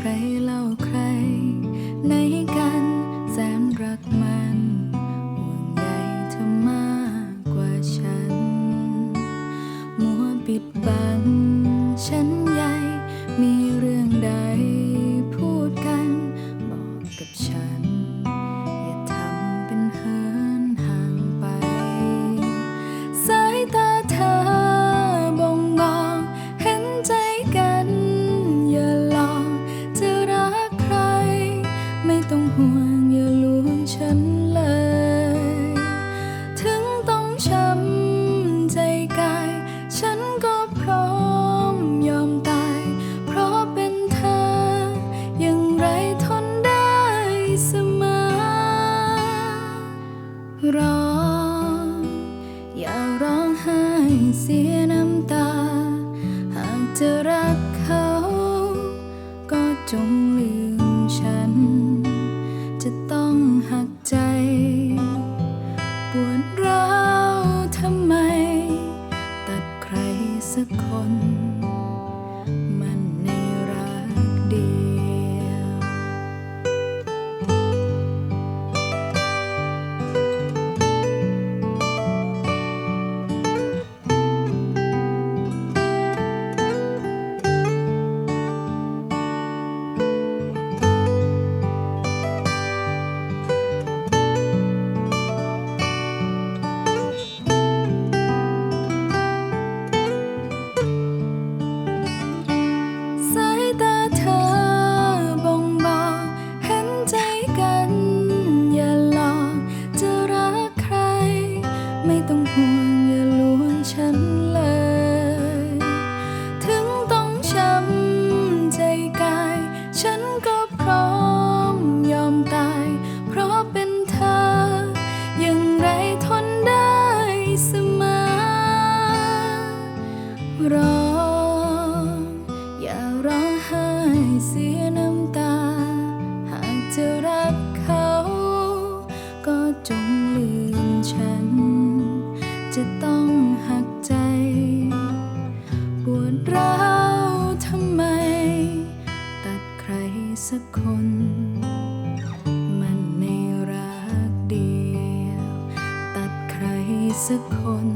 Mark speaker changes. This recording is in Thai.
Speaker 1: ใครเล่าใคร ในกันแสนรักมันห่วงใยเธอมากกว่าฉัน มัวปิดบังฉันใหญ่มีเร ร้อง อย่าร้องไห้เสียน้ำตา หากจะรักเขา ก็จงลืมฉัน จะต้องหักใจ ปวดร้าวทำไม ตัดใครสักคน ร้อง อย่าร้องไห้เสียน้ำตา หากจะรักเขา ก็จงลืมฉัน จะต้องหักใจ ปวดร้าวทำไม ตัดใครสักคนมันในรักเดียวตัดใครสักคน